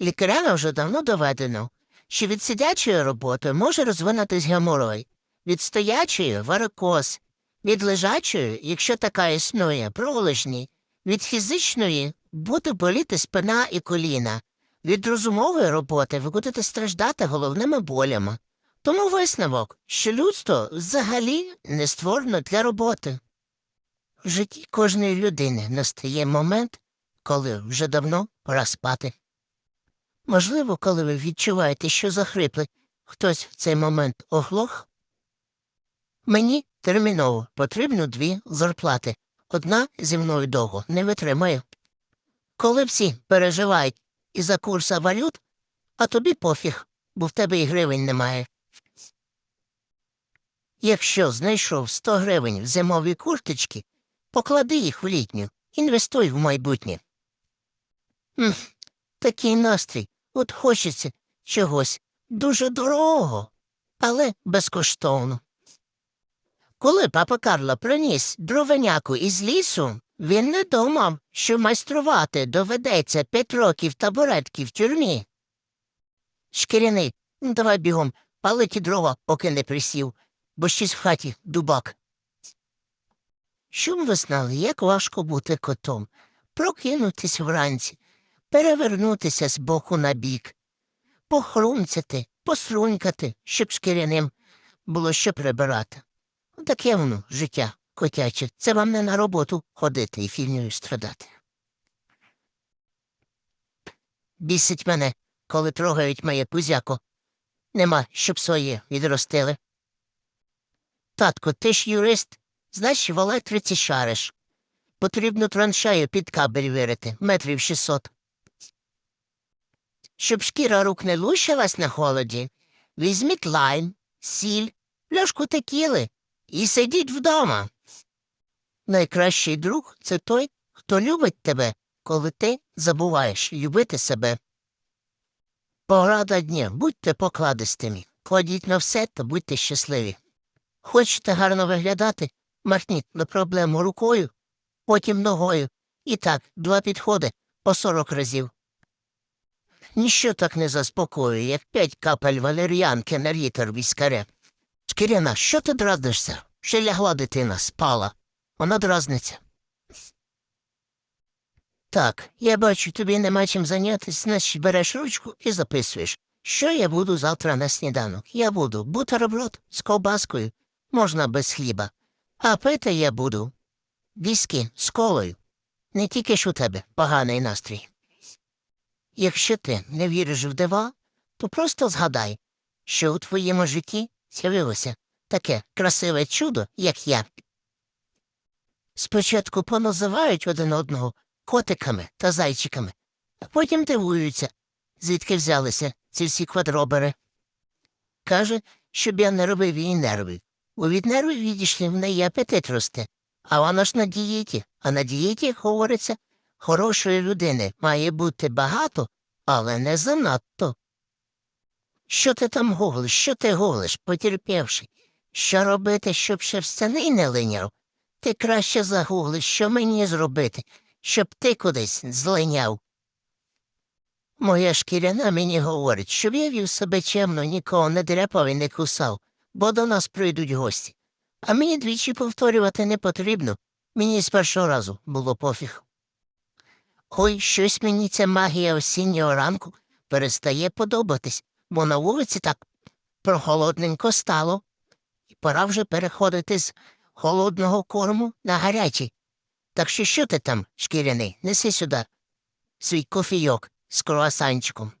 Лікарями вже давно доведено, що від сидячої роботи може розвинутись геморой, від стоячої варикоз, від лежачої, якщо така існує, пролежні, від фізичної буде боліти спина і коліна, від розумової роботи ви будете страждати головними болями. Тому висновок, що людство взагалі не створено для роботи. В житті кожної людини настає момент, коли вже давно пора спати. Можливо, коли ви відчуваєте, що захрипли, хтось в цей момент оглох. Мені терміново потрібно дві зарплати. Одна зі мною довго не витримає. Коли всі переживають і за курса валют, а тобі пофіг, бо в тебе і гривень немає. Якщо знайшов 100 гривень в зимовій курточці, поклади їх в літню, інвестуй в майбутнє. М, такий настрій, от хочеться чогось дуже дорогого, але безкоштовно. Коли папа Карло приніс дровеняку із лісу, він не думав, що майструвати доведеться п'ять років табуретки в тюрмі. Шкіряний, давай бігом, пали ті дрова, поки не присів, бо щось в хаті дубак. Щоб ви знали, як важко бути котом, прокинутись вранці, перевернутися з боку на бік, похрумцяти, посрунькати, щоб шкіряним було що прибирати. Таке воно життя котяче. Це вам не на роботу ходити і фільмою страдати. Бісить мене, коли трогають моє пузяко. Нема, щоб своє відростили. Татко, ти ж юрист, знаєш, в електриці шариш. Потрібно траншею під кабель вирити, метрів 600. Щоб шкіра рук не лущилась на холоді, візьміть лайм, сіль, пляшку текіли і сидіть вдома. Найкращий друг це той, хто любить тебе, коли ти забуваєш любити себе. Порада дня, будьте покладистими, кладіть на все та будьте щасливі. Хочете гарно виглядати, махніть на проблему рукою, потім ногою. І так, два підходи по сорок разів. Ніщо так не заспокоює, як п'ять капель валер'янки на літр віскаря. Шкіряна, що ти дразнишся? Ще лягла дитина, спала. Вона дразниться. Так, я бачу, тобі нема чим зайнятися, значить береш ручку і записуєш. Що я буду завтра на сніданок? Я буду бутерброд з ковбаскою, можна без хліба. А пити я буду віскі з колою. Не тільки ж у тебе поганий настрій. Якщо ти не віриш в дива, то просто згадай, що у твоєму житті з'явилося таке красиве чудо, як я. Спочатку поназивають один одного котиками та зайчиками, а потім дивуються, звідки взялися ці всі квадробери. Каже, щоб я не робив їй нерви. Бо від нервів відійшли в неї апетит росте. А вона ж на дієті, а на дієті, як говориться, хорошої людини має бути багато, але не занадто. Що ти там голиш, що ти голиш, потерпівши? Що робити, щоб шерстяний не линяв? Ти краще загуглиш, що мені зробити, щоб ти кудись злиняв. Моя шкіряна мені говорить, щоб я вів себе чемно, нікого не дряпав і не кусав, бо до нас прийдуть гості. А мені двічі повторювати не потрібно. Мені з першого разу було пофіг. Ой, щось мені ця магія осіннього ранку перестає подобатись, бо на вулиці так прохолодненько стало, і пора вже переходити з холодного корму на гарячий. Так що що ти там, шкіряний, неси сюди свій кофійок з круасанчиком.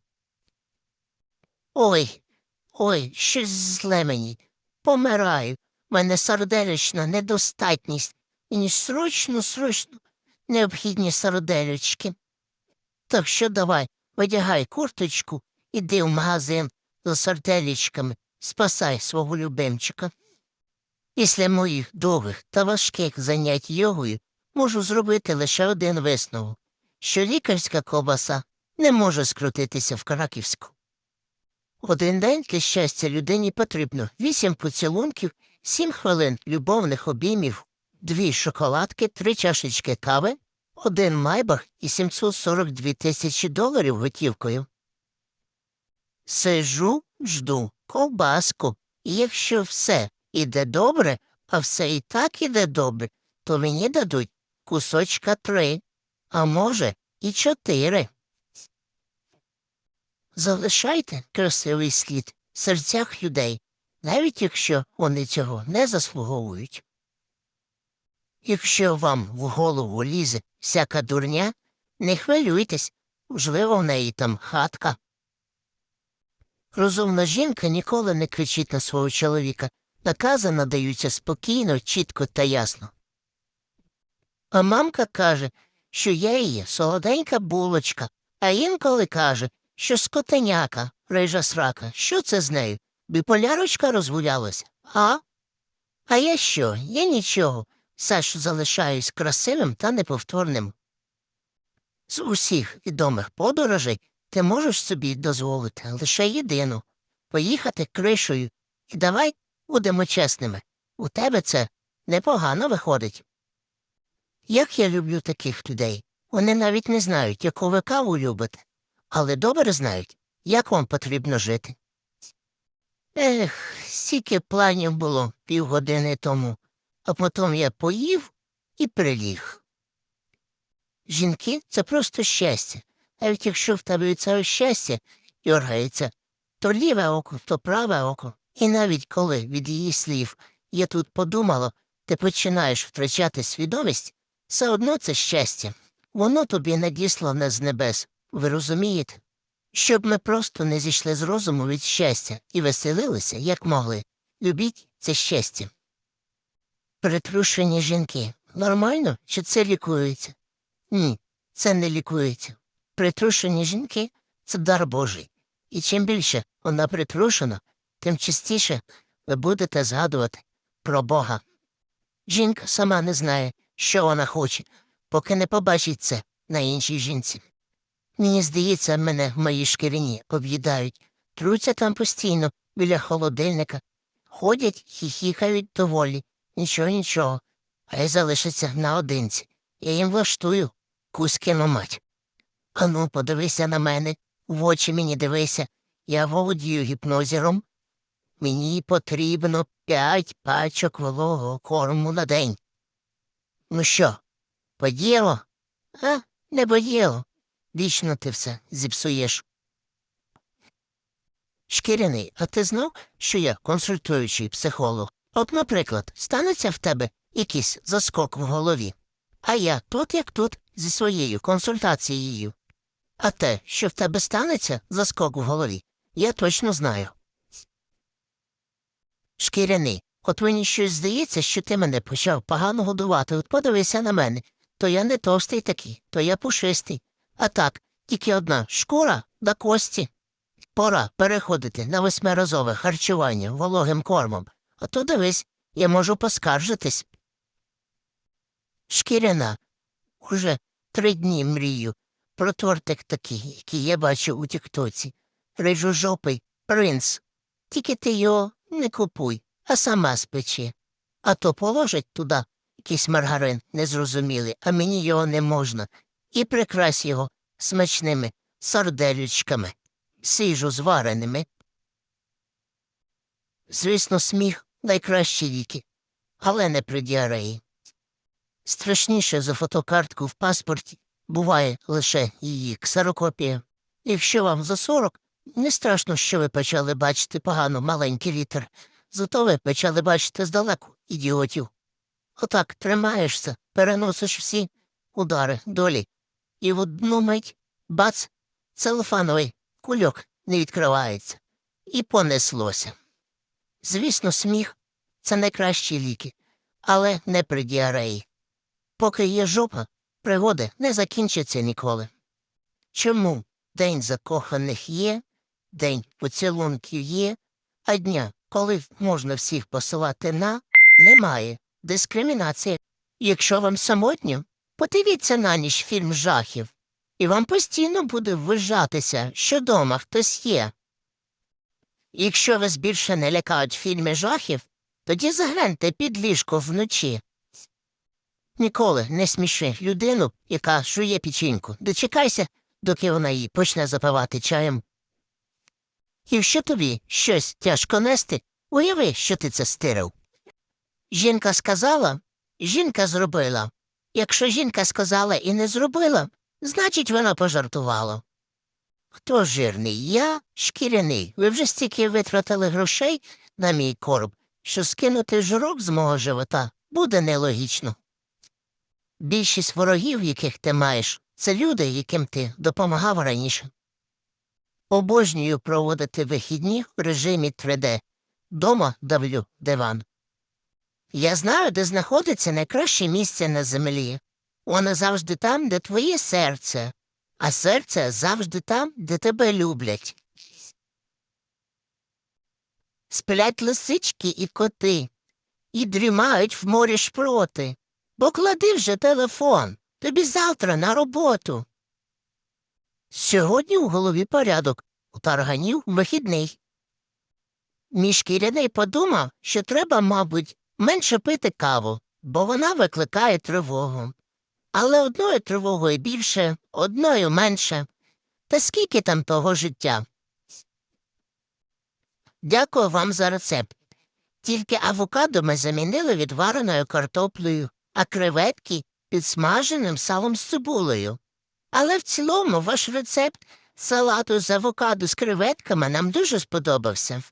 Ой, ой, щось зле мені. Помираю. В мене сарделічна недостатність. Мені срочно, срочно необхідні сарделечки. Так що давай, одягай курточку, іди в магазин за сарделічками, спасай свого любимчика. Після моїх довгих та важких занять йогою можу зробити лише один висновок, що лікарська ковбаса не може скрутитися в краківську. Один день для щастя людині потрібно вісім поцілунків, сім хвилин любовних обіймів, дві шоколадки, три чашечки кави, один майбах і 742 тисячі доларів готівкою. Сижу, жду ковбаску. І якщо все іде добре, а все і так іде добре, то мені дадуть кусочка три, а може, і чотири. Залишайте красивий слід в серцях людей, навіть якщо вони цього не заслуговують. Якщо вам в голову лізе всяка дурня, не хвилюйтесь, можливо, в неї там хатка. Розумна жінка ніколи не кричить на свого чоловіка, накази надаються спокійно, чітко та ясно. А мамка каже, що я її солоденька булочка, а інколи каже, що скотеняка, рижа срака. Що це з нею? Біполярочка розгулялася, а? А я що? Я нічого. Все ж залишаюсь красивим та неповторним. З усіх відомих подорожей ти можеш собі дозволити лише єдину поїхати кришею. І давай будемо чесними. У тебе це непогано виходить. Як я люблю таких людей. Вони навіть не знають, яку ви каву любите, але добре знають, як вам потрібно жити. Ех, стільки планів було півгодини тому, а потім я поїв і приліг. Жінки це просто щастя. Навіть якщо в тебе від цього щастя дергається, то ліве око, то праве око. І навіть коли від її слів я тут подумала, ти починаєш втрачати свідомість, все одно це щастя. Воно тобі надіслане з небес. Ви розумієте? Щоб ми просто не зійшли з розуму від щастя і веселилися, як могли. Любіть це щастя. Притрушені жінки. Нормально? Чи це лікується? Ні, це не лікується. Притрушені жінки це дар Божий. І чим більше вона притрушена, тим частіше ви будете згадувати про Бога. Жінка сама не знає, що вона хоче, поки не побачить це на іншій жінці. Мені здається, мене в моїй шкірині об'їдають, труться там постійно біля холодильника, ходять, хіхікають доволі, нічого, нічого, а й залишаться наодинці. Я їм влаштую кузькину мать. Ану, подивися на мене, в очі мені дивися. Я володію гіпнозером. Мені потрібно п'ять пачок вологого корму на день. Ну що, поділо? А, не поділо. Вічно ти все зіпсуєш. Шкіряний, а ти знав, що я консультуючий психолог? От, наприклад, станеться в тебе якийсь заскок в голові, а я тут як тут зі своєю консультацією. А те, що в тебе станеться заскок в голові, я точно знаю. Шкіряний, от мені щось здається, що ти мене почав погано годувати, от подивися на мене. То я не товстий такий, то я пушистий. А так, тільки одна шкура да кості. Пора переходити на восьмиразове харчування вологим кормом, а то дивись, я можу поскаржитись. Шкіряна, уже три дні мрію про тортик такий, який я бачив у тіктоці. Рижожопий принц. Тільки ти його не купуй, а сама спечи. А то положить туди якийсь маргарин незрозумілий, а мені його не можна, і прикрась його смачними сарделючками, сижу звареними. Звісно, сміх найкращі ліки, але не при діареї. Страшніше за фотокартку в паспорті буває лише її ксерокопія. Якщо вам за сорок, не страшно, що ви почали бачити погано маленький літер, зато ви почали бачити здалеку ідіотів. Отак тримаєшся, переносиш всі удари долі, і в одну мить бац, целофановий кульок не відкривається, і понеслося. Звісно, сміх це найкращі ліки, але не при діареї. Поки є жопа, пригоди не закінчаться ніколи. Чому день закоханих є, день поцілунків є, а дня, коли можна всіх посилати на, немає дискримінації. Якщо вам самотньо, подивіться на ніч фільм жахів, і вам постійно буде ввижатися, що дома хтось є. Якщо вас більше не лякають фільми жахів, тоді загляньте під ліжко вночі. Ніколи не сміши людину, яка жує печінку. Дочекайся, доки вона її почне запивати чаєм. Якщо тобі щось тяжко нести, уяви, що ти це стирив. Жінка сказала, жінка зробила. Якщо жінка сказала і не зробила, значить вона пожартувала. Хто жирний? Я шкіряний. Ви вже стільки витратили грошей на мій короб, що скинути жирок з мого живота буде нелогічно. Більшість ворогів, яких ти маєш, це люди, яким ти допомагав раніше. Обожнюю проводити вихідні в режимі 3D. Дома давлю диван. Я знаю, де знаходиться найкраще місце на землі. Воно завжди там, де твоє серце, а серце завжди там, де тебе люблять. Сплять лисички і коти, і дрімають в морі шпроти. Поклади вже телефон, тобі завтра на роботу. Сьогодні у голові порядок, у тарганів вихідний. Мій шкіряний подумав, що треба, мабуть, менше пити каву, бо вона викликає тривогу. Але одною тривогою більше, одною менше. Та скільки там того життя? Дякую вам за рецепт. Тільки авокадо ми замінили відвареною картоплею, а креветки підсмаженим салом з цибулею. Але в цілому ваш рецепт салату з авокадо з креветками нам дуже сподобався.